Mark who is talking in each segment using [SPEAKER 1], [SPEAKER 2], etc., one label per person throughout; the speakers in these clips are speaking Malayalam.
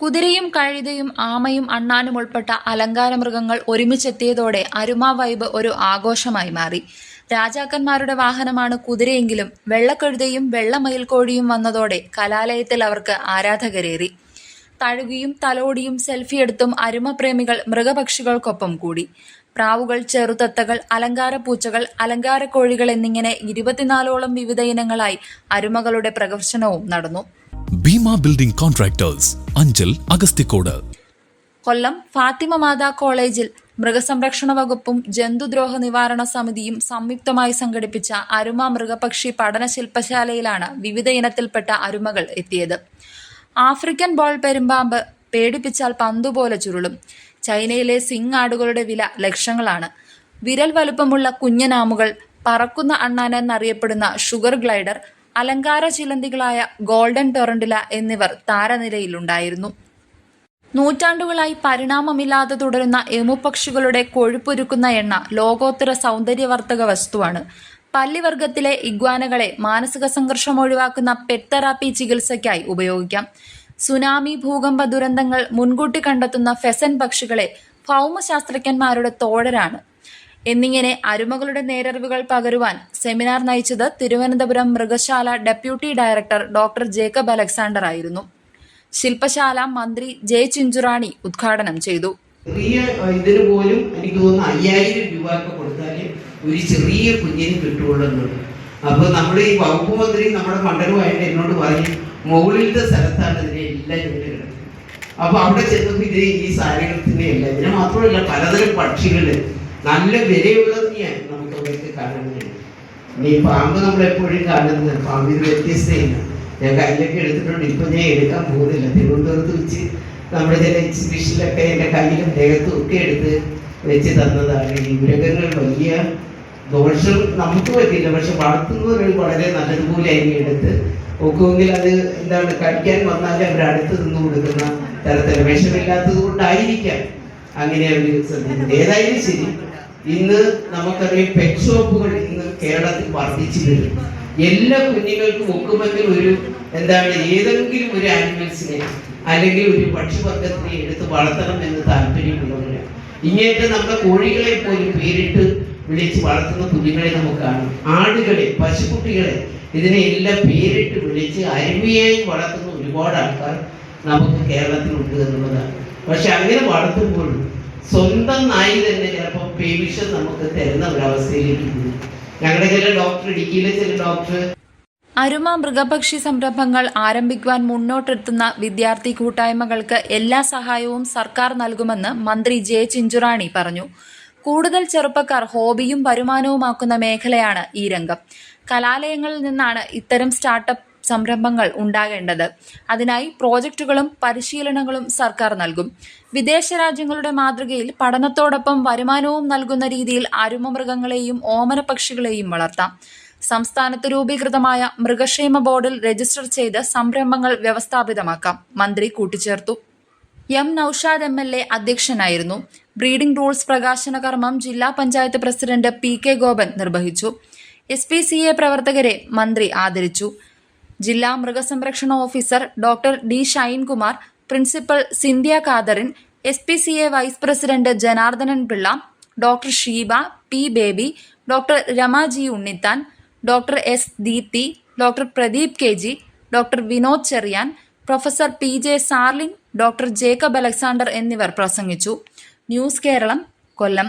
[SPEAKER 1] കുതിരയും കഴുതയും ആമയും അണ്ണാനും ഉൾപ്പെട്ട അലങ്കാര മൃഗങ്ങൾ ഒരുമിച്ചെത്തിയതോടെ അരുമ വൈബ് ഒരു ആഘോഷമായി മാറി. രാജാക്കന്മാരുടെ വാഹനമാണ് കുതിരയെങ്കിലും വെള്ളക്കഴുതയും വെള്ളമയിൽക്കോഴിയും വന്നതോടെ കലാലയത്തിൽ അവർക്ക് ആരാധകരേറി. തഴുകിയും തലോടിയും സെൽഫി എടുത്തും അരുമ പ്രേമികൾ മൃഗപക്ഷികൾക്കൊപ്പം കൂടി. പ്രാവുകൾ ചെറുതത്തകൾ അലങ്കാര പൂച്ചകൾ അലങ്കാര കോഴികൾ എന്നിങ്ങനെ ഇരുപത്തിനാലോളം വിവിധ ഇനങ്ങളായി അരുമകളുടെ പ്രദർശനവും നടന്നു.
[SPEAKER 2] ഭീമ ബിൽഡിംഗ് കോൺട്രാക്ടേഴ്സ് അഞ്ചൽ അഗസ്തിക്കോട്
[SPEAKER 1] കൊല്ലം ഫാത്തിമ മാതാ കോളേജിൽ മൃഗസംരക്ഷണ വകുപ്പും ജന്തുദ്രോഹ നിവാരണ സമിതിയും സംയുക്തമായി സംഘടിപ്പിച്ച അരുമ മൃഗപക്ഷി പഠന ശില്പശാലയിലാണ് വിവിധ ഇനത്തിൽപ്പെട്ട അരുമകൾ എത്തിയത്. ആഫ്രിക്കൻ ബോൾ പെരുമ്പാമ്പ് പേടിപ്പിച്ചാൽ പന്തുപോലെ ചുരുളും. ചൈനയിലെ സിംഗ് ആടുകളുടെ വില ലക്ഷങ്ങളാണ്. വിരൽ വലുപ്പമുള്ള കുഞ്ഞനാമുകൾ പറക്കുന്ന അണ്ണാൻ എന്നറിയപ്പെടുന്ന ഷുഗർ ഗ്ലൈഡർ അലങ്കാര ചിലന്തികളായ ഗോൾഡൻ ടൊറണ്ടില എന്നിവർ താരനിരയിലുണ്ടായിരുന്നു. നൂറ്റാണ്ടുകളായി പരിണാമമില്ലാതെ തുടരുന്ന എമുപക്ഷികളുടെ കൊഴുപ്പൊരുക്കുന്ന എണ്ണ ലോകോത്തര സൗന്ദര്യവർദ്ധക വസ്തുവാണ്. പല്ലിവർഗത്തിലെ ഇഗ്വാനകളെ മാനസിക സംഘർഷം ഒഴിവാക്കുന്ന പെറ്റ് തെറാപ്പി ചികിത്സയ്ക്കായി ഉപയോഗിക്കാം. സുനാമി ഭൂകമ്പ ദുരന്തങ്ങൾ മുൻകൂട്ടി കണ്ടെത്തുന്ന ഫെസൻ പക്ഷികളെ ഭൗമശാസ്ത്രജ്ഞന്മാരുടെ തോഴരാണ്. എന്നിങ്ങനെ അരുമകളുടെ നേരറിവുകൾ പകരുവാൻ സെമിനാർ നയിച്ചത് തിരുവനന്തപുരം മൃഗശാല deputy director doctor Jacob Alexander ആയിരുന്നു. ശില്പശാല മന്ത്രി ജെ ചിഞ്ചുറാണി ഉദ്ഘാടനം ചെയ്തു.
[SPEAKER 3] ചെറിയ ഇതിന് പോലും എനിക്ക് തോന്നുന്നു അയ്യായിരം രൂപ ഒക്കെ കൊടുത്താൽ ഒരു ചെറിയ കുഞ്ഞിന് കിട്ടുകയുള്ളൂ അപ്പൊ നമ്മുടെ ഈ വകുപ്പ് മന്ത്രി നമ്മുടെ മണ്ഡലമായിട്ട് എന്നോട് പറഞ്ഞു മുകളിലത്തെ സ്ഥലത്താണ് ഇതിനെ എല്ലാം ഇവിടെ കിടക്കുന്നത്. അപ്പൊ അവിടെ ചെന്നപ്പോൾ ഇതിനെ ഈ സാരികൾക്കിനെ എല്ലാം ഇതിനെ മാത്രമല്ല പലതരം പക്ഷികൾ നല്ല വിലയുള്ളത് ഞാൻ നമുക്ക് അവിടേക്ക് കാണുന്നത് ഈ പാമ്പ് നമ്മൾ എപ്പോഴും കാണുന്നത്. പാമ്പിന് വ്യത്യസ്തയില്ല. ഞാൻ കയ്യിലൊക്കെ എടുത്തിട്ടുണ്ട്. ഇപ്പൊ ഞാൻ എടുക്കാൻ പോകുന്നില്ല. തിരുവനന്തപുരത്ത് വെച്ച് നമ്മുടെ ചില എക്സിബിഷനിലൊക്കെ എന്റെ കയ്യിലും ദേഹത്തും ഒക്കെ എടുത്ത് വെച്ച് തന്നതാണ്. ഈ മൃഗങ്ങൾ വലിയ ദോഷം നമുക്ക് പറ്റില്ല. പക്ഷെ വളർത്തുന്നവർ വളരെ നല്ലതുപോലെ അതിനെ എടുത്ത് ഒക്കുമെങ്കിൽ അത് എന്താണ്? കഴിക്കാൻ വന്നാൽ അവർ അടുത്ത് നിന്ന് കൊടുക്കുന്ന തരത്തിൽ വിഷമില്ലാത്തത് കൊണ്ടായിരിക്കാം. അങ്ങനെ അവർ ശ്രദ്ധിക്കുന്നത്. ഏതായാലും ശരി. ഇന്ന് നമുക്കറിയാം പെറ്റ് ഷോപ്പുകൾ ഇന്ന് കേരളത്തിൽ വർദ്ധിച്ചു വരും എല്ലാ കുഞ്ഞുങ്ങൾക്കും ഒക്കുമെങ്കിൽ ഒരു എന്താണ് ഏതെങ്കിലും ഒരു ആനിമൽസിനെ അല്ലെങ്കിൽ ഒരു പക്ഷിവർഗത്തിനെ എടുത്ത് വളർത്തണം എന്ന് താല്പര്യമുള്ളവരാണ് ഇങ്ങേറ്റം നമ്മുടെ കോഴികളെ പോലും പേരിട്ട് വിളിച്ച് വളർത്തുന്ന കുഞ്ഞുങ്ങളെ നമുക്ക് കാണാം. ആടുകളെ പശുക്കുട്ടികളെ ഇതിനെ എല്ലാം പേരിട്ട് വിളിച്ച് അരുമയായി വളർത്തുന്ന ഒരുപാട് ആൾക്കാർ നമുക്ക് കേരളത്തിലുണ്ട് എന്നുള്ളതാണ്. പക്ഷെ അങ്ങനെ വളർത്തുമ്പോൾ സ്വന്തം നായി തന്നെ ചിലപ്പോൾ പേവിഷം നമുക്ക് തരുന്ന ഒരവസ്ഥയിലേക്ക് ഞങ്ങളുടെ ചില ഡോക്ടർ ഇടുക്കിയിലെ ചില ഡോക്ടർ
[SPEAKER 1] അരുമ മൃഗപക്ഷി സംരംഭങ്ങൾ ആരംഭിക്കുവാൻ മുന്നോട്ടെത്തുന്ന വിദ്യാർത്ഥി കൂട്ടായ്മകൾക്ക് എല്ലാ സഹായവും സർക്കാർ നൽകുമെന്ന് മന്ത്രി ജെ ചിഞ്ചുറാണി പറഞ്ഞു. കൂടുതൽ ചെറുപ്പക്കാർ ഹോബിയും വരുമാനവുമാക്കുന്ന മേഖലയാണ് ഈ രംഗം. കലാലയങ്ങളിൽ നിന്നാണ് ഇത്തരം സ്റ്റാർട്ടപ്പ് സംരംഭങ്ങൾ ഉണ്ടാകേണ്ടത്. അതിനായി പ്രോജക്റ്റുകളും പരിശീലനങ്ങളും സർക്കാർ നൽകും. വിദേശ രാജ്യങ്ങളുടെ മാതൃകയിൽ പഠനത്തോടൊപ്പം വരുമാനവും നൽകുന്ന രീതിയിൽ അരുമമൃഗങ്ങളെയും ഓമന പക്ഷികളെയും വളർത്താം. സംസ്ഥാനത്ത് രൂപീകൃതമായ മൃഗക്ഷേമ ബോർഡിൽ രജിസ്റ്റർ ചെയ്ത് സംരംഭങ്ങൾ വ്യവസ്ഥാപിതമാക്കാം. മന്ത്രി കൂട്ടിച്ചേർത്തു. M Naushad M L A അധ്യക്ഷനായിരുന്നു. ബ്രീഡിംഗ് റൂൾസ് പ്രകാശന കർമ്മം ജില്ലാ panchayat president P K Gopan നിർവഹിച്ചു. എസ് പി സി എ പ്രവർത്തകരെ മന്ത്രി ആദരിച്ചു. ജില്ലാ മൃഗസംരക്ഷണ officer doctor D Shinekumar principal Sindhya Kadarin S P C A vice president Janardhanan Pillai doctor Sheeba P Baby doctor Ramaji Unnithan doctor S Deepthi doctor Pradeep K G doctor Vinod Cherian professor P J Sarlin doctor Jacob Alexander എന്നിവർ പ്രസംഗിച്ചു. News Keralam Kollam.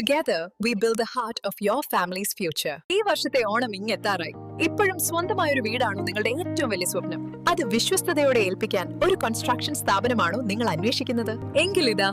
[SPEAKER 4] Together, we build the heart of your family's future. ഈ വർഷത്തെ ഓണം ഇങ്ങെത്താറായി. ഇപ്പോഴും സ്വന്തമായ ഒരു വീടാണോ നിങ്ങളുടെ ഏറ്റവും വലിയ സ്വപ്നം. അത് വിശ്വസ്തയോടെ ഏൽപ്പിക്കാൻ ഒരു കൺസ്ട്രക്ഷൻ സ്ഥാപനമാണോ നിങ്ങൾ അന്വേഷിക്കുന്നത്? എങ്കിലിതാ